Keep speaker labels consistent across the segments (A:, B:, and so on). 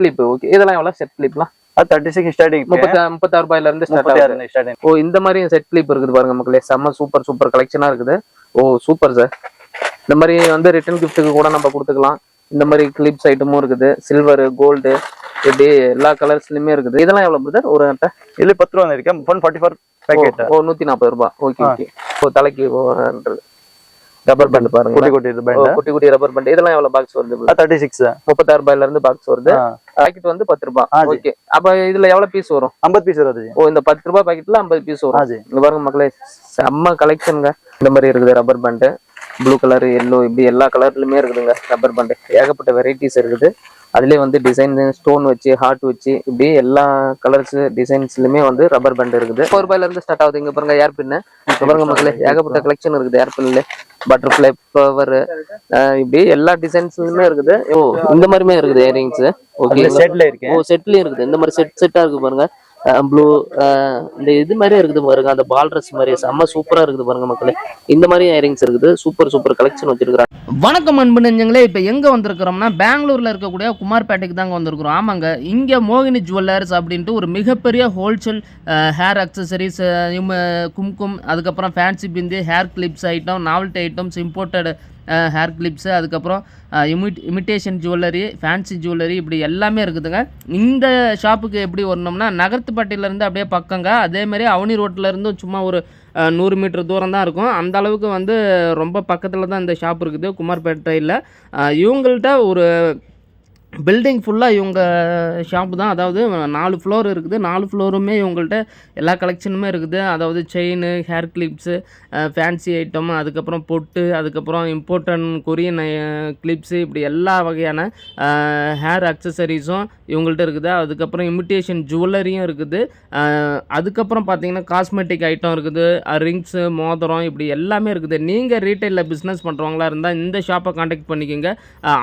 A: Clip okay இதெல்லாம் எவ்வளோ set கிளிப்லாம்
B: தேர்ட்டி சிக்ஸ் ஸ்டார்டிங்
A: முப்பத்தி முப்பத்தாறு ரூபாயில இருந்து
B: ஸ்டார்டிங்
A: ஓ இந்த மாதிரி செட் கிளிப் இருக்குது பாருங்க மக்களே. செம்ம சூப்பர் சூப்பர் கலெக்ஷனா இருக்குது. ஓ சூப்பர் சார் இந்த மாதிரி வந்து ரிட்டர்ன் கிஃப்ட்டுக்கு கூட நம்ம கொடுத்துக்கலாம். இந்த மாதிரி கிளிப்ஸ் ஐட்டமும் இருக்குது. சில்வர் கோல்டு இப்படி எல்லா கலர்ஸ்லயுமே இருக்குது. இதெல்லாம் எவ்வளவு பிரதர் ஒரு அட்டை
B: பத்து ரூபா இருக்கேன் ஒன் ஃபார்ட்டி ஃபோர் பேக்கெட்
A: ஓ நூத்தி நாற்பது ரூபாய். Okay okay. ஓ தலைக்கு ரப்பர் பேண்ட் பாருங்க
B: குட்டி
A: குட்டி
B: பேண்ட்
A: குட்டி குட்டி ரப்பர் பேண்ட் இதெல்லாம் எவ்வளவு பாக்ஸ் வருது?
B: தேர்ட்டி சிக்ஸ்
A: முப்பத்தாறு ரூபாயில இருந்து பாக்ஸ் வருது. பாக்கெட் வந்து பத்து ரூபாய் ஓகே அப்ப இதுல எவ்வளவு பீஸ் வரும்?
B: ஐம்பது பீஸ் வருது.
A: ஓ இந்த பத்து ரூபாய் பாக்கெட்ல ஐம்பது பீஸ் வரும். இங்க பாருங்க மக்களே செம்ம கலெக்ஷனுங்க இந்த மாதிரி இருக்குது rubber band blue colour yellow இப்படி எல்லா கலர்லயுமே இருக்குதுங்க ரப்பர் பேண்ட் ஏகப்பட்ட வெரைட்டிஸ் இருக்குது. அதுலயே வந்து டிசைன் ஸ்டோன் வச்சு ஹார்ட் வச்சு இப்படி எல்லா கலர்ஸ் டிசைன்ஸ்லயுமே வந்து ரப்பர் பேண்ட் இருக்குது. ஃபோர் ரூபாயில இருந்து ஸ்டார்ட் ஆகுது. இங்க பாருங்க ஏர் பின்னு பாருங்க மக்களே ஏகப்பட்ட கலெக்ஷன் இருக்குது ஏர் பின்ல பட்டர்ஃப்ளை ஃப்ளவர் இப்படி எல்லா டிசைன்ஸுமே இருக்குது. ஓ இந்த மாதிரியுமே இருக்குது இயரிங்ஸ் ஓகே
B: செட்ல இருக்கு
A: ஓ செட்லயும் இருக்குது. இந்த மாதிரி செட் செட்டா இருக்கு பாருங்க. ப்ளூ இந்த இது மாதிரியே இருக்குது பாருங்க அந்த பால் ட்ரெஸ் மாதிரி செம்ம சூப்பராக இருக்குது பாருங்க மக்களே. இந்த மாதிரி இயரிங்ஸ் இருக்குது. சூப்பர் சூப்பர் கலெக்ஷன் வச்சிருக்கிறாங்க.
C: வணக்கம் அன்பு நெஞ்சங்களே இப்போ எங்கே வந்திருக்கிறோம்னா பெங்களூரில் இருக்கக்கூடிய குமார்பேட்டைக்கு தாங்க வந்திருக்கிறோம். ஆமாங்க இங்கே மோகினி ஜுவல்லர்ஸ் அப்படின்ட்டு ஒரு மிகப்பெரிய ஹோல்சேல் ஹேர் அக்சசரிஸ் கும்கும் அதுக்கப்புறம் fancy bindi hair clips item novelty items imported hair clips அதுக்கப்புறம் இமிட் இமிட்டேஷன் ஜுவல்லரி ஃபேன்சி ஜுவல்லரி இப்படி எல்லாமே இருக்குதுங்க. இந்த ஷாப்புக்கு எப்படி வரணும்னா நகர்த்துப்பட்டியிலேருந்து அப்படியே பக்கங்க அதேமாதிரி அவனி ரோட்டிலேருந்து சும்மா ஒரு நூறு மீட்டர் தூரம் தான் இருக்கும். அந்த அளவுக்கு வந்து ரொம்ப பக்கத்தில் தான் இந்த ஷாப் இருக்குது. குமார்பேட்டையில் இவங்கள்ட்ட ஒரு பில்டிங் ஃபுல்லாக இவங்க ஷாப்பு தான். அதாவது நாலு ஃப்ளோர் இருக்குது. நாலு ஃப்ளோருமே இவங்கள்ட்ட எல்லா கலெக்ஷனுமே இருக்குது. அதாவது chain hair clips fancy item அதுக்கப்புறம் பொட்டு அதுக்கப்புறம் இம்போர்ட்டன் கொரியன் கிளிப்ஸு இப்படி எல்லா வகையான ஹேர் அக்சசரிஸும் இவங்கள்ட்ட இருக்குது. அதுக்கப்புறம் இமிட்டேஷன் ஜுவல்லரியும் இருக்குது. அதுக்கப்புறம் பார்த்தீங்கன்னா காஸ்மெட்டிக் ஐட்டம் இருக்குது. ரிங்ஸு மோதிரம் இப்படி எல்லாமே இருக்குது. நீங்கள் ரீட்டைலில் பிஸ்னஸ் பண்ணுறவங்களா இருந்தால் இந்த ஷாப்பை காண்டாக்ட் பண்ணிக்கோங்க.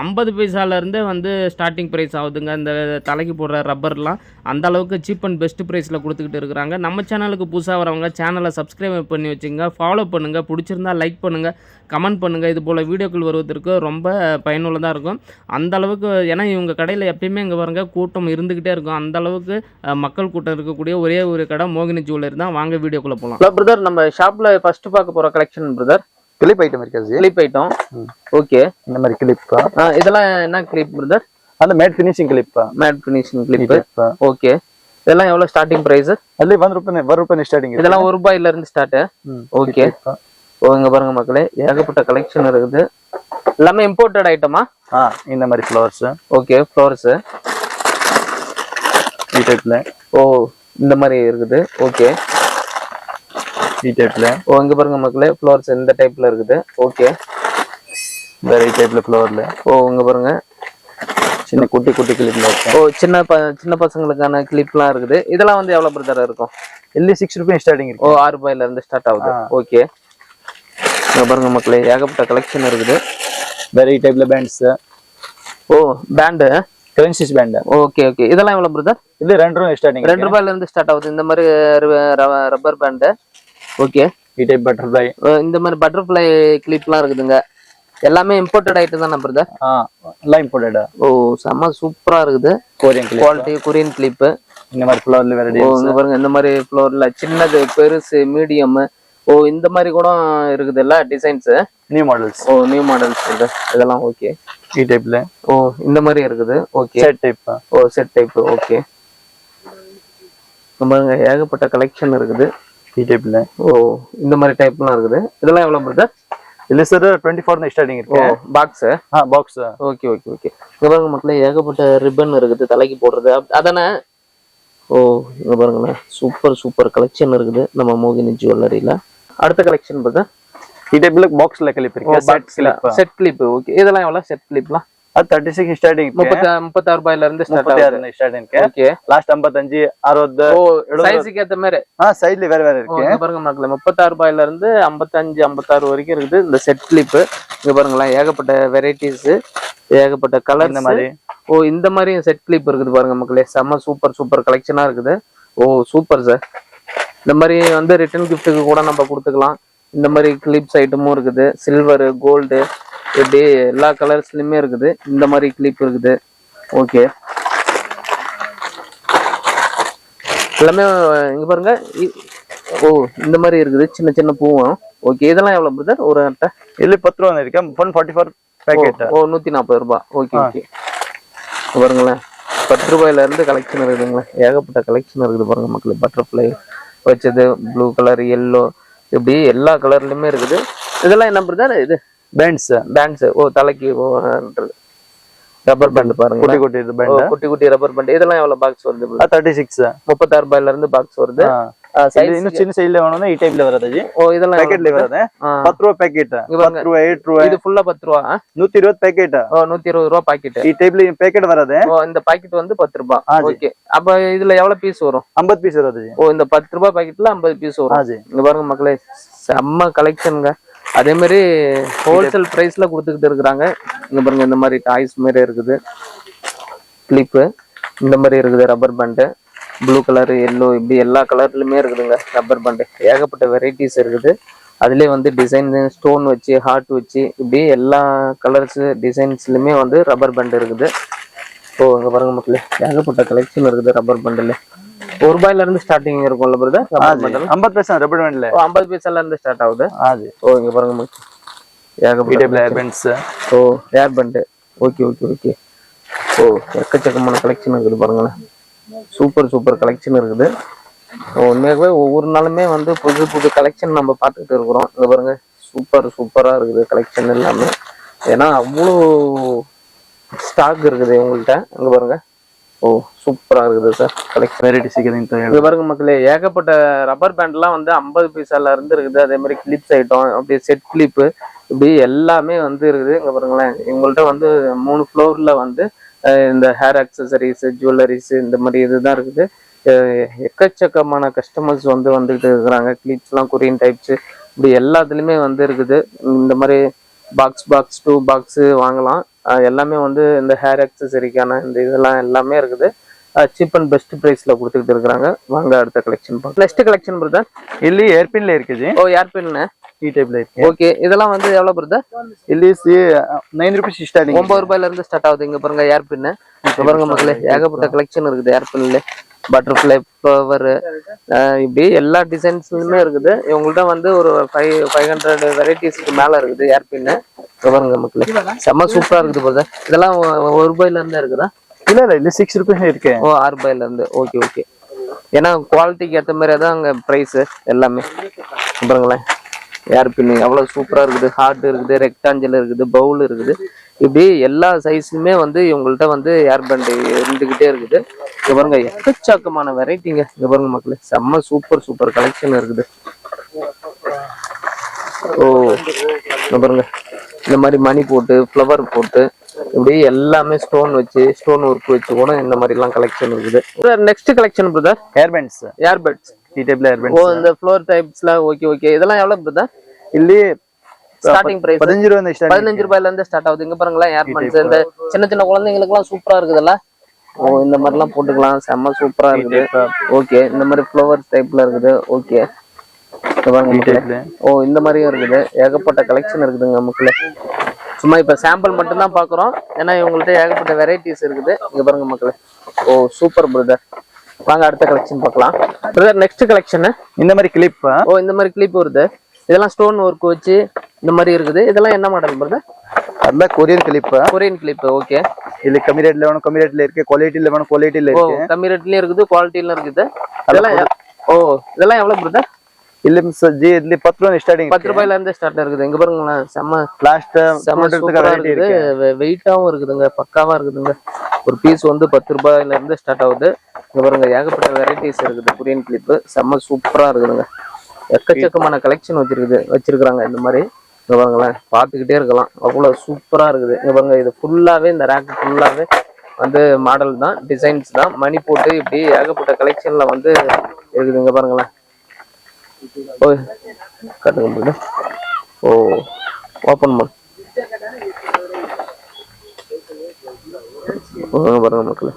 C: ஐம்பது பைசாலேருந்து வந்து ஸ்டார்டிங் ப்ரைஸ் ஆகுதுங்க. இந்த தலைக்கு போடுற ரப்பர்லாம் அந்த அளவுக்கு சீப் அண்ட் பெஸ்ட் ப்ரைஸில் கொடுத்துக்கிட்டு இருக்கிறாங்க. நம்ம சேனலுக்கு புதுசாக வரவங்க சேனலை சப்ஸ்கிரைப் பண்ணி வச்சுங்க. ஃபாலோ பண்ணுங்கள் பிடிச்சிருந்தா லைக் பண்ணுங்கள் கமெண்ட் பண்ணுங்கள் இது போல் வீடியோக்கள் வருவதற்கு ரொம்ப பயனுள்ளதாக இருக்கும். அந்த அளவுக்கு ஏன்னா இவங்க கடையில் எப்பயுமே இங்கே பாருங்க கூட்டம் இருந்துக்கிட்டே இருக்கும். அந்த அளவுக்கு மக்கள் கூட்டம் இருக்கக்கூடிய ஒரே ஒரு கடை மோகினி ஜுவல்லரி தான். வாங்க வீடியோக்குள்ளே போகலாம்
A: இல்லை பிரதர் நம்ம ஷாப்பில் ஃபஸ்ட்டு பார்க்க போகிற கலெக்ஷன் பிரதர்
B: கிளிப் ஐட்டம் இருக்காது
A: கிளிப் ஐட்டம் ஓகே
B: இந்த மாதிரி கிளிப்
A: இதெல்லாம் என்ன கிளிப் பிரதர்
B: அந்த matte finishing clip
A: matte finishing clip okay இதெல்லாம் எவ்வளவு ஸ்டார்டிங் பிரைஸ்
B: அதுல வந்து ரூபாய் ஒரு ரூபாய் ஸ்டார்டிங்
A: இதெல்லாம் ஒரு ரூபாயில இருந்து ஸ்டார்ட் ஓகே ஓ இங்க பாருங்க மக்களே. ஏகப்பட்ட கலெக்ஷன் இருக்குது. எல்லாமே இம்போர்ட்டட் ஐட்டமா
B: ஆ? இந்த மாதிரி ஃப்ளவர்ஸ்
A: ஓகே ஃப்ளவர்ஸ்
B: டி டைப்ல
A: ஓ இந்த மாதிரி இருக்குது. ஓகே
B: டி டைப்ல
A: ஓ இங்க பாருங்க மக்களே. ஃப்ளவர்ஸ் இந்த டைப்ல இருக்குது? ஓகே
B: வேற டைப்ல ஃப்ளவர்ல
A: ஓ இங்க பாருங்க.
B: சின்ன குட்டி குட்டி கிளிப்ல
A: ஓ சின்ன சின்ன பசங்களுக்கான கிளிப்லாம் இருக்குது. இதெல்லாம் வந்து எவ்வளோ பிரதர் இருக்கும்?
B: எல்லி சிக்ஸ் ருபீஸ் ஸ்டார்டிங்
A: ஓ ஆறு ரூபாயில இருந்து ஸ்டார்ட் ஆகுது. ஓகே பாருங்க மக்களே ஏகப்பட்ட கலெக்ஷன் இருக்குது.
B: வெரைட்டி டைப்ல பேண்ட்ஸ்
A: ஓ பேண்டு
B: கிரன்சிஸ் பேண்டு
A: ஓகே ஓகே இதெல்லாம் எவ்வளோ பிரதர்
B: இது ரெண்டு ரூபாய் ஸ்டார்டிங்
A: ரெண்டு ரூபாயில இருந்து ஸ்டார்ட் ஆகுது. இந்த மாதிரி rubber band
B: okay type butterfly
A: இந்த மாதிரி பட்டர்ஃப்ளை கிளிப்லாம் இருக்குதுங்க. எல்லாமே இம்போர்ட்டட் ஐட்டம் தானே பிரதர்
B: ஆ எல்லாம் இம்போர்ட்டட்
A: ஓ செம்ம சூப்பரா இருக்குது.
B: கொரியன்
A: குவாலிட்டி கொரியன் கிளிப்
B: இந்த மாதிரி ஃப்ளோர்ல வெரைட்டி
A: பாருங்க இந்த மாதிரி ஃப்ளோர்ல சின்னது பெருசு மீடியம் ஓ இந்த மாதிரி கூட இருக்குது எல்லா டிசைன்ஸ்
B: நியூ மாடல்ஸ்
A: ஓ நியூ மாடல்ஸ் இதெல்லாம் ஓகே
B: டி டைப்ல
A: ஓ இந்த மாதிரி இருக்குது. ஓகே
B: செட் டைப்
A: ஓ செட் டைப் ஓகே பாருங்க ஏகப்பட்ட கலெக்ஷன் இருக்குது.
B: டி டைப்ல
A: ஓ இந்த மாதிரி டைப்லாம் இருக்குது. இதெல்லாம் எவ்வளவு பிரதர்
B: இல்லை சார் டுவெண்ட்டி ஃபோர் தான்
A: ஸ்டார்டிங்
B: இருக்கு.
A: பாக்ஸ்
B: ஆ பாக்ஸ்
A: ஓகே ஓகே ஓகே இங்கே பாருங்க மக்களே ஏகப்பட்ட ரிப்பன் இருக்குது தலைக்கு போடுறது. அதானே? ஓ இங்கே பாருங்களேன் சூப்பர் சூப்பர் கலெக்ஷன் இருக்குது நம்ம மோகினி ஜுவல்லரியில் அடுத்த கலெக்ஷன் பார்த்தா
B: இதே பிள்ளை பாக்ஸில் கிளிப் இருக்கு? Set clip
A: set clip okay இதெல்லாம் எவ்வளோ செட் கிளிப்லாம்
B: அது தேர்ட்டி சிக்ஸ்
A: ஸ்டார்டிங் முப்பத்தாறு ரூபாயில இருந்து முப்பத்தாறு
B: ஸ்டார்டிங்
A: ஓகே
B: லாஸ்ட் ஐம்பத்தஞ்சு அறுபது
A: சைஸுக்கு ஏத்த மாதிரி.
B: ஆ சைஸ்ல வேற வேற இருக்கு.
A: பாருங்க மக்கள் முப்பத்தாறு ரூபாயில இருந்து ஐம்பத்தஞ்சு ஐம்பத்தாறு வரைக்கும் இருக்குது. இந்த செட் கிளிப்பு இங்க பாருங்களேன் ஏகப்பட்ட வெரைட்டிஸ் ஏகப்பட்ட கலர்
B: இந்த மாதிரி.
A: ஓ இந்த மாதிரி செட் கிளிப் இருக்குது பாருங்க மக்களே. செம்ம சூப்பர் சூப்பர் கலெக்ஷனா இருக்குது. ஓ சூப்பர் சார் இந்த மாதிரி வந்து ரிட்டர்ன் கிஃப்ட்டுக்கு கூட நம்ம கொடுத்துக்கலாம். இந்த மாதிரி கிளிப்ஸ் ஐட்டமும் இருக்குது. சில்வரு கோல்டு எப்படி எல்லா கலர்ஸ்லயுமே இருக்குது. இந்த மாதிரி கிளிப் இருக்குது. ஓகே எல்லாமே இங்கே பாருங்க. ஓ இந்த மாதிரி இருக்குது. சின்ன சின்ன பூவும் ஓகே இதெல்லாம் எவ்வளோ பிரதர் ஒரு அட்டை
B: இதில் பத்து ரூபா இருக்கேன் ஒன் ஃபார்ட்டி ஃபோர் பேக்கெட்
A: ஓ நூற்றி நாற்பது ரூபா. ஓகே ஓகே பாருங்களேன் பத்து ரூபாயில இருந்து கலெக்ஷன் இருக்குதுங்களேன் ஏகப்பட்ட கலெக்ஷன் இருக்குது பாருங்க மக்களுக்கு பட்டர்ஃப்ளை வச்சது ப்ளூ கலர் எல்லோ இப்படி எல்லா கலர்லயுமே இருக்குது. இதெல்லாம் என்ன பிரதர் இது
B: பேண்ட்ஸ்
A: பேண்ட்ஸ் ஓ தலைக்கு ரப்பர் பேண்ட் பாருங்க
B: குட்டி குட்டி
A: இது
B: பேண்ட்
A: குட்டி குட்டி ரப்பர் பேண்ட் இதெல்லாம் எவ்வளவு பாக்ஸ் வருது
B: தேர்ட்டி சிக்ஸ்
A: முப்பத்தாறு ரூபாயில இருந்து பாக்ஸ் வருது.
B: இன்னும் சின்ன சைஸ்ல வேணும்னா இ வராது
A: ஓ இதெல்லாம்
B: பேக்கெட்ல
A: வராது. பத்து
B: ரூபா பேக்கெட் எட்டு ரூபா
A: இது ஃபுல்லா பத்து ரூபா.
B: நூத்தி இருபது பேக்கெட்
A: ஓ நூத்தி இருபது ரூபா பாக்கெட்
B: இ டைப்ல வராது.
A: ஓ இந்த பாக்கெட் வந்து பத்து ரூபா. அப்ப இதுல எவ்வளவு பீஸ் வரும்?
B: ஐம்பது பீஸ் வராது
A: ஓ இந்த பத்து ரூபா பாக்கெட்ல ஐம்பது பீஸ் வரும். இங்க பாருங்க மக்களே செம்ம கலெக்ஷனுங்க அதே மாதிரி ஹோல்சேல் பிரைஸ்ல கொடுத்துக்கிட்டு இருக்கிறாங்க. இங்க பாருங்க இந்த மாதிரி டாய்ஸ் மாதிரி இருக்குது. கிளிப்பு இந்த மாதிரி இருக்குது rubber band blue colour yellow இப்படி எல்லா கலர்லயுமே இருக்குதுங்க ரப்பர் பேண்டு ஏகப்பட்ட வெரைட்டிஸ் இருக்குது. அதுலேயே வந்து டிசைன் ஸ்டோன் வச்சு ஹார்ட் வச்சு இப்படி எல்லா கலர்ஸ் டிசைன்ஸ்லையுமே வந்து ரப்பர் பேண்ட் இருக்குது. ஓ இங்க பாருங்க மக்களே ஏகப்பட்ட கலெக்ஷன் இருக்குது ரப்பர் பேண்டில் ஒரு ரூபாயில இருந்து ஸ்டார்டிங் இருக்கும்ல பிரதர்
B: ஐம்பது
A: பைசா
B: ரப்பர்
A: பேண்ட்ல ஐம்பது பைசால இருந்து ஸ்டார்ட் ஆகுது?
B: அது.
A: ஓ இங்க பாருங்க ஏகப்பட்ட
B: ஏர் பேண்ட்ஸ்
A: ஓ air band okay okay okay ஓ எக்கச்சக்கமான கலெக்ஷன் இருக்குது பாருங்களேன். சூப்பர் சூப்பர் கலெக்ஷன் இருக்குது. உண்மையாகவே ஒவ்வொரு நாளுமே வந்து புது புது கலெக்ஷன் நம்ம பார்த்துக்கிட்டு இருக்கிறோம். இங்கே பாருங்க சூப்பர் சூப்பராக இருக்குது கலெக்ஷன் எல்லாமே. ஏன்னா அவ்வளோ ஸ்டாக் இருக்குது உங்கள்கிட்ட இங்கே பாருங்கள் ஓ சூப்பராக இருக்குது சார் கலெக்ஷன்
B: வெரைட்டிஸ்
A: இது பாருங்க மக்களே ஏகப்பட்ட ரப்பர் பேண்ட்லாம் வந்து ஐம்பது பைசால இருந்து இருக்குது. அதே மாதிரி கிளிப்ஸ் ஐட்டம் அப்படியே செட் கிளிப்பு இப்படி எல்லாமே வந்து இருக்குது. இங்கே பாருங்களேன் இவங்கள்ட்ட வந்து மூணு ஃப்ளோரில் வந்து இந்த ஹேர் அக்சசரிஸ் ஜுவல்லரிஸ் இந்த மாதிரி இதுதான் இருக்குது. எக்கச்சக்கமான கஸ்டமர்ஸ் வந்து வந்துகிட்டு இருக்கிறாங்க. கிளிப்ஸ்லாம் கொரியன் டைப்ஸு இப்படி எல்லாத்துலேயுமே வந்து இருக்குது. இந்த மாதிரி பாக்ஸ் பாக்ஸ் டூ பாக்ஸு வாங்கலாம். எல்லாமே வந்து இந்த ஹேர் அக்சசரிக்கான இந்த இதெல்லாம் எல்லாமே இருக்குது. சீப் அண்ட் பெஸ்ட் ப்ரைஸில் கொடுத்துக்கிட்டு இருக்கிறாங்க. வாங்க அடுத்த கலெக்ஷன் பார்க்கலாம். நெக்ஸ்ட் கலெக்ஷன் பிரதர்
B: இல்லி ஏர்பின்ல இருக்குது.
A: ஓ ஏர்பின்னு
B: டி டைப்ல இருக்கு.
A: ஓகே இதெல்லாம் வந்து எவ்வளோ பிரதர்
B: இல்லி சி நைன் ருபீஸ் ஸ்டார்டிங்
A: ஒன்பது ரூபாயில இருந்து ஸ்டார்ட் ஆகுது இங்கே பாருங்க ஏர்பின்னு பாருங்க மக்களே ஏகப்பட்ட கலெக்ஷன் இருக்குது ஏர்பின்ல பட்டர்ஃப்ளை ஃப்ளவர் இப்படி எல்லா டிசைன்ஸ்லையுமே இருக்குது. இவங்கள்ட்ட வந்து ஒரு ஃபைவ் ஃபைவ் ஹண்ட்ரட் வெரைட்டிஸ்க்கு மேலே இருக்குது ஏர்பின்னு பாருங்க மக்களே. செம்ம சூப்பராக இருக்குது போதும் இதெல்லாம் ஒரு ரூபாயிலேருந்தே இருக்குதா?
B: இல்லை இல்லை இல்லை சிக்ஸ் ருபீஸ் இருக்கு.
A: ஓ ஆறு ரூபாயிலேருந்து ஓகே ஓகே. ஏன்னா குவாலிட்டிக்கு ஏற்ற மாதிரி தான் அங்கே ப்ரைஸு எல்லாமே. பாருங்களேன். ஏர்பின்னு அவ்வளோ சூப்பராக இருக்குது. ஹார்ட் இருக்குது ரெக்டாஞ்சல் இருக்குது பவுல் இருக்குது. இப்படி எல்லா சைஸ்லுமே வந்து இவங்கள்ட்ட வந்து ஏர் பேண்ட் இருந்துக்கிட்டே இருக்குது இங்க பாருங்க எக்கச்சக்கமான வெரைட்டிங்க இங்க பாருங்க மக்களே செம்ம சூப்பர் சூப்பர் கலெக்ஷன் இருக்குது ஓ இங்க பாருங்க இந்த மாதிரி மணி போட்டு ஃப்ளவர் போட்டு இப்படி எல்லாமே ஸ்டோன் வச்சு ஸ்டோன் ஒர்க் வச்சு கூட இந்த மாதிரி எல்லாம் கலெக்ஷன் இருக்குது next collection brother
B: hair bands
A: earbuds
B: ಈ ಟೈಪ್ ಹೇರ್
A: ஓ
B: ಬ್ಯಾಂಡ್ಸ್
A: இந்த ஃப்ளோர் டைப்ஸ்ல ஓகே ஓகே இதெல்லாம் எவ்வளவு பிரதர்
B: ಇಲ್ಲಿ
A: ஸ்டார்டிங் பிரைஸ்
B: பதினஞ்சு ரூபாய்
A: பதினஞ்சு ரூபாயில இருந்து ஸ்டார்ட் ஆகுது. இங்க பாருங்களேன் ஏர்மன்ஸ் இந்த சின்ன சின்ன குழந்தைங்களுக்கு எல்லாம் சூப்பரா இருக்குதுல்ல ஓ இந்த மாதிரிலாம் போட்டுக்கலாம். செம்ம சூப்பரா இருக்குது. ஓகே இந்த மாதிரி ஃப்ளவர் டைப்ல இருக்குது. ஓகே ஓ இந்த மாதிரியும் இருக்குது. ஏகப்பட்ட கலெக்ஷன் இருக்குதுங்க மக்களே. சும்மா இப்ப சாம்பிள் மட்டும் தான் பாக்குறோம். ஏன்னா இவங்கள்ட்ட ஏகப்பட்ட வெரைட்டிஸ் இருக்குது. இங்க பாருங்க மக்களே. ஓ சூப்பர் பிரதர் வாங்க அடுத்த கலெக்ஷன் பார்க்கலாம். பிரதர் நெக்ஸ்ட் கலெக்ஷனு
B: இந்த மாதிரி கிளிப்
A: ஓ இந்த மாதிரி கிளிப் வருது. இதெல்லாம் ஸ்டோன் ஒர்க் வச்சு இந்த மாதிரி இருக்குது. இதெல்லாம் என்ன மாடல் பிரதர்
B: அதெல்லாம் Korean clip
A: Korean clip okay
B: இது கம்மி ரேட்ல வேணும் கம்மி ரேட்ல இருக்கு. குவாலிட்டியில வேணும்
A: குவாலிட்டியில
B: இருக்கு.
A: கம்மி ரேட்லயும் இருக்குது குவாலிட்டியில இருக்குது. அதெல்லாம் ஓ இதெல்லாம் எவ்வளவு பிரதர்
B: இல்ல ஜி இதுல பத்து ரூபாய் ஸ்டார்டிங்
A: பத்து ரூபாயில இருந்து ஸ்டார்ட் இருக்குது. இங்க பாருங்களேன் செம்ம
B: பிளாஸ்ட்
A: இருக்குது. வெயிட்டாவும் இருக்குதுங்க பக்காவா இருக்குதுங்க. ஒரு பீஸ் வந்து பத்து ரூபாயில இருந்து ஸ்டார்ட் ஆகுது. இங்க பாருங்க ஏகப்பட்ட வெரைட்டிஸ் இருக்குது கொரியன் கிளிப்பு செம்ம சூப்பரா இருக்குதுங்க. எக்கச்சக்கமான கலெக்ஷன் வச்சிருக்குது வச்சிருக்கிறாங்க இந்த மாதிரி. பாருங்களேன் பார்த்துக்கிட்டே இருக்கலாம். அவ்வளோ சூப்பராக இருக்குது. இங்கே பாருங்க இது ஃபுல்லாகவே இந்த ரேக் ஃபுல்லாகவே வந்து மாடல் தான் டிசைன்ஸ் தான். மணி போட்டு இப்படி ஏகப்பட்ட கலெக்ஷனில் வந்து இருக்குது. இங்கே பாருங்களேன். ஓ கட்டுங்க brother. ஓ ஓப்பன் பண்ணு வாங்க பாருங்க மக்களே.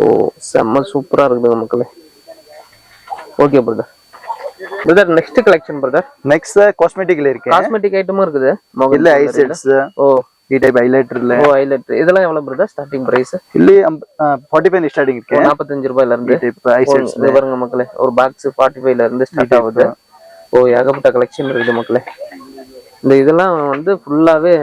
A: ஓ செம்ம சூப்பராக இருக்குதுங்க மக்களே. Okay brother brother next collection brother
B: next காஸ்மெட்டிக்ல இருக்கு
A: காஸ்மெட்டிக் ஐட்டமும் இருக்குது.
B: இல்ல ஐ செட்ஸ்
A: ஓ.
B: இ டைப் ஹைலைட்டர் ஹைலைட்டர்ல
A: ஓ ஹைலைட்டர் இதெல்லாம் எவ்வளவு பிரதர் ஸ்டார்டிங் பிரைஸ்
B: இல்ல 45 ஸ்டார்டிங் இருக்கு
A: 45 ரூபாயில இருந்து. டைப்
B: ஐ
A: செட்ஸ் பாருங்க மக்களே. ஒரு பாக்ஸ் 45 ல இருந்து ஸ்டார்ட் ஆகுது. ஓ ஏகப்பட்ட கலெக்ஷன் இருக்குது மக்களே. இந்த இதெல்லாம் வந்து ஃபுல்லாவே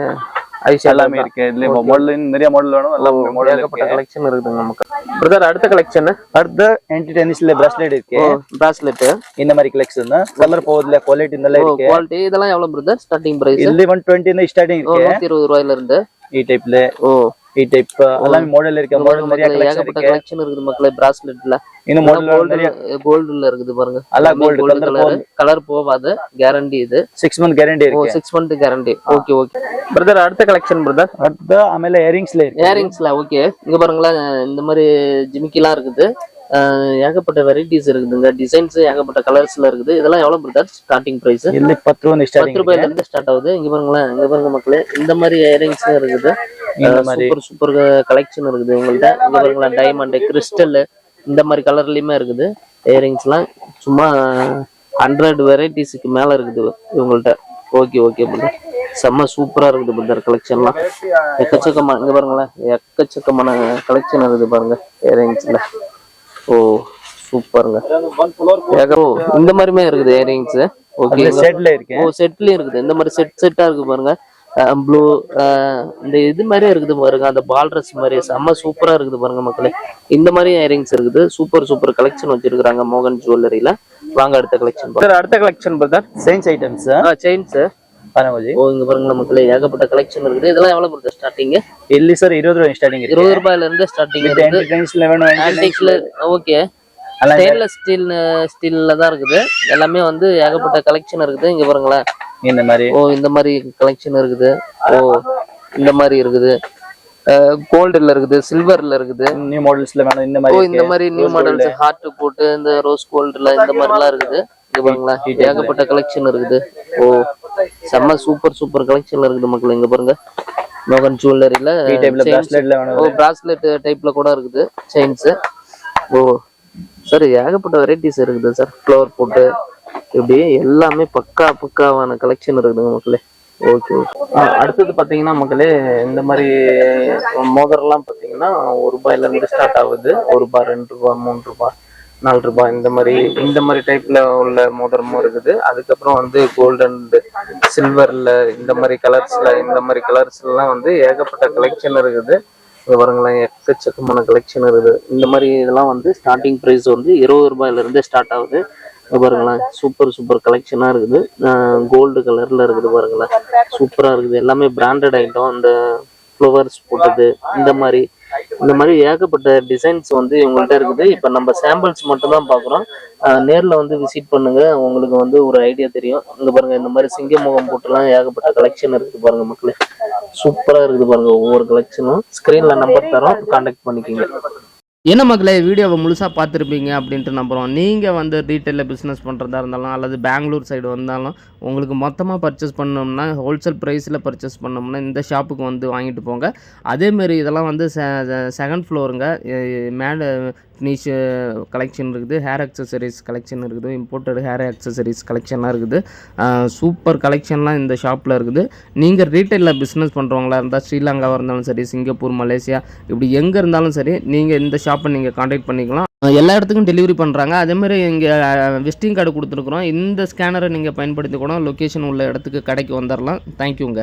A: ஐஷா
B: எல்லாமே இருக்கு. இதுல மாடல் நிறைய மாடல் வேணும். எல்லாம் மாடல்
A: கலெக்ஷன் இருக்குது நமக்கு. பிரதர் அடுத்த கலெக்ஷன்
B: அடுத்த ஆன்டி டென்னிஸ்ல பிரேஸ்லெட் இருக்கு.
A: பிராஸ்லெட்
B: இந்த மாதிரி கலெக்ஷன் கலர் போகுதுல குவாலிட்டி நல்லா இருக்கு.
A: குவாலிட்டி இதெல்லாம் எவ்வளவு பிரதர் ஸ்டார்டிங் பிரைஸ்
B: இது 120 ல
A: ஸ்டார்டிங்
B: இருக்கு
A: 120 ரூபாயில இருந்து
B: இ டைப்ல
A: ஓ.
B: டைப் எல்லாமே மாடல் இருக்கு மாடல் நிறைய
A: ஏகப்பட்ட கலெக்ஷன் இருக்குது மக்களே பிராஸ்லெட்ல
B: இன்னும் மாடல் நிறைய
A: கோல்டுல இருக்குது பாருங்க.
B: எல்லா கோல்டு
A: கலர் கலர் போவாது கேரண்டி இது.
B: 6 மந்த்
A: கேரண்டி
B: இருக்கு.
A: 6 month guarantee okay okay brother அடுத்த கலெக்ஷன் பிரதர்
B: அடுத்த ஆமேல இயரிங்ஸ்ல இருக்கு.
A: இயரிங்ஸ்ல ஓகே இங்க பாருங்களா இந்த மாதிரி ஜிமிக்கிலாம் இருக்குது. ஏகப்பட்ட வெரைட்டிஸ் இருக்குதுங்க. டிசைன்ஸ் ஏகப்பட்ட கலர்ஸ்ல இருக்குது. இதெல்லாம் எவ்வளவு பிரதர் ஸ்டார்டிங் பிரைஸ்
B: பத்து ரூபாய்
A: பத்து ரூபாயில இருந்து ஸ்டார்ட் ஆகுது. இங்க பாருங்களேன் இங்க பாருங்க மக்களே. இந்த மாதிரி இயரிங்ஸ் இருக்குது. சூப்பர் சூப்பர் கலெக்ஷன் இருக்குது உங்கள்ட்ட. இங்க பாருங்களேன் டைமண்ட் கிறிஸ்டல் இந்த மாதிரி கலர்லயுமே இருக்குது இயரிங்ஸ்லாம் சும்மா ஹண்ட்ரட் வெரைட்டிஸுக்கு மேல இருக்குது இவங்கள்ட்ட ஓகே ஓகே பிரதர் செம்ம சூப்பரா இருக்குது பிரதர் கலெக்ஷன்லாம் எக்கச்சக்கமா இங்க பாருங்களேன் எக்கச்சக்கமான கலெக்ஷன் இருக்குது பாருங்க இயரிங்ஸ்ல ஓ சூப்பருங்க. இந்த மாதிரிமே இருக்குது இயரிங்ஸ் ஓகே
B: செட்ல இருக்கு
A: ஓ செட்லயும் இருக்குது. இந்த மாதிரி செட் செட்டா இருக்கு பாருங்க. ப்ளூ இந்த இது மாதிரியே இருக்குது பாருங்க. அந்த பால் ட்ரெஸ் மாதிரி செம்ம சூப்பரா இருக்குது பாருங்க மக்களே. இந்த மாதிரி இயரிங்ஸ் இருக்குது. சூப்பர் சூப்பர் கலெக்ஷன் வச்சிருக்காங்க மோகன் ஜுவல்லரியில வாங்க அடுத்த கலெக்ஷன் அடுத்த கலெக்ஷன் பார்த்தா
B: செயின்ஸ் ஐட்டம்ஸ்
A: செயின்ஸ்
B: பனமஜி
A: ஓ இங்க பாருங்க நமக்கு ஏகப்பட்ட கலெக்ஷன் இருக்குது. இதெல்லாம் எவ்வளவு இருக்கு ஸ்டார்டிங்
B: இல்லை சார் இருபது ரூபாய் ஸ்டார்டிங்
A: இருபது ரூபாயில இருந்து ஸ்டார்டிங் ஓகே. ஸ்டெயின்லெஸ் ஸ்டீல் ஸ்டீல்ல தான் இருக்குது. எல்லாமே வந்து ஏகப்பட்ட கலெக்ஷன் இருக்குது. இங்க பாருங்களேன். ஓ இந்த மாதிரி கலெக்ஷன் இருக்குது. ஓ இந்த மாதிரி இருக்குது. கோல்டுல இருக்குது சில்வர்ல இருக்குது.
B: நியூ மாடல்ஸ்ல வேணும் இந்த மாதிரி
A: இந்த மாதிரி நியூ மாடல்ஸ் ஹார்ட் போட்டு இந்த ரோஸ் கோல்டுல இந்த மாதிரி எல்லாம் இருக்குது. இது ஏகப்பட்ட கலெக்ஷன் இருக்குது. ஓ செம்ம சூப்பர் சூப்பர் கலெக்ஷன் இருக்குது மக்கள் இங்க பாருங்க. மோகன் ஜுவல்லரியில ஓ பிராஸ்லெட் டைப்ல கூட இருக்குது செயின்ஸ் ஓ சார் ஏகப்பட்ட வெரைட்டிஸ் இருக்குது சார் ஃப்ளவர் போட்டு இப்படி எல்லாமே பக்கா பக்காவான கலெக்ஷன் இருக்குதுங்க மக்களே. ஓகே அடுத்தது பார்த்தீங்கன்னா மக்களே இந்த மாதிரி மோதரெல்லாம் பார்த்தீங்கன்னா ஒரு ரூபாயிலேருந்து ஸ்டார்ட் ஆகுது. ஒரு ரூபாய் ரெண்டு ரூபாய் மூணு ரூபாய் நாலு ரூபாய் இந்த மாதிரி இந்த மாதிரி டைப்ல உள்ள மோதிரமும் இருக்குது. அதுக்கப்புறம் வந்து கோல்டன் சில்வர்ல இந்த மாதிரி கலர்ஸ்ல இந்த மாதிரி கலர்ஸ்லாம் வந்து ஏகப்பட்ட கலெக்ஷன் இருக்குது. பாருங்களேன் எக்கச்சக்கமான கலெக்ஷன் இருக்குது. இந்த மாதிரி இதெல்லாம் வந்து ஸ்டார்டிங் ப்ரைஸ் வந்து இருபது ரூபாயில இருந்து ஸ்டார்ட் ஆகுது பாருங்களேன் சூப்பர் சூப்பர் கலெக்ஷனாக இருக்குது. கோல்டு கலரில் இருக்குது பாருங்களேன். சூப்பராக இருக்குது. எல்லாமே பிராண்டட் ஐட்டம் இந்த ஃப்ளவர்ஸ் போட்டது இந்த மாதிரி இந்த மாதிரி ஏகப்பட்ட டிசைன்ஸ் வந்து இவங்கள்ட்ட இருக்குது. இப்போ நம்ம சாம்பிள்ஸ் மட்டும் தான் பார்க்குறோம் நேரில் வந்து விசிட் பண்ணுங்க. உங்களுக்கு வந்து ஒரு ஐடியா தெரியும். இங்கே பாருங்க இந்த மாதிரி சிங்க முகம் போட்டுலாம் ஏகப்பட்ட கலெக்ஷன் இருக்குது பாருங்க மக்களே. சூப்பரா இருக்குது பாருங்க ஒவ்வொரு கலெக்ஷனும் ஸ்க்ரீனில் நம்பர் தரோம் கான்டாக்ட் பண்ணிக்கோங்க.
C: என்ன மக்களே வீடியோவை முழுசாக பார்த்துருப்பீங்க அப்படின்ட்டு நம்புகிறோம் நீங்கள் வந்து ரீட்டைலில் பிஸ்னஸ் பண்ணுறதா இருந்தாலும் அல்லது பெங்களூர் சைடு வந்தாலும் உங்களுக்கு மொத்தமாக பர்ச்சேஸ் பண்ணோம்னா ஹோல்சேல் ப்ரைஸில் பர்ச்சேஸ் பண்ணோம்னா இந்த ஷாப்புக்கு வந்து வாங்கிட்டு போங்க. அதேமாரி இதெல்லாம் வந்து செகண்ட் ஃப்ளோருங்க மேலே நீஷ் கலெக்ஷன் இருக்குது. ஹேர் அக்சசரிஸ் கலெக்ஷன் இருக்குது. இம்போர்ட்டட் ஹேர் அக்சசரிஸ் கலெக்ஷன்லாம் இருக்குது. சூப்பர் கலெக்ஷன்லாம் இந்த ஷாப்பில் இருக்குது. நீங்கள் ரீட்டைலில் பிஸ்னஸ் பண்ணுறவங்களா இருந்தால் ஸ்ரீலங்காவாக இருந்தாலும் சரி சிங்கப்பூர் மலேசியா இப்படி எங்கே இருந்தாலும் சரி நீங்கள் இந்த ஷாப்பை நீங்கள் காண்டாக்ட் பண்ணிக்கலாம். எல்லா இடத்துக்கும் டெலிவரி பண்ணுறாங்க அதேமாதிரி இங்கே விசிட்டிங் கார்டு கொடுத்துருக்குறோம். இந்த ஸ்கேனரை நீங்கள் பயன்படுத்தி கூட லொக்கேஷன் உள்ள இடத்துக்கு கடைக்கு வந்துடலாம் தேங்க்யூங்க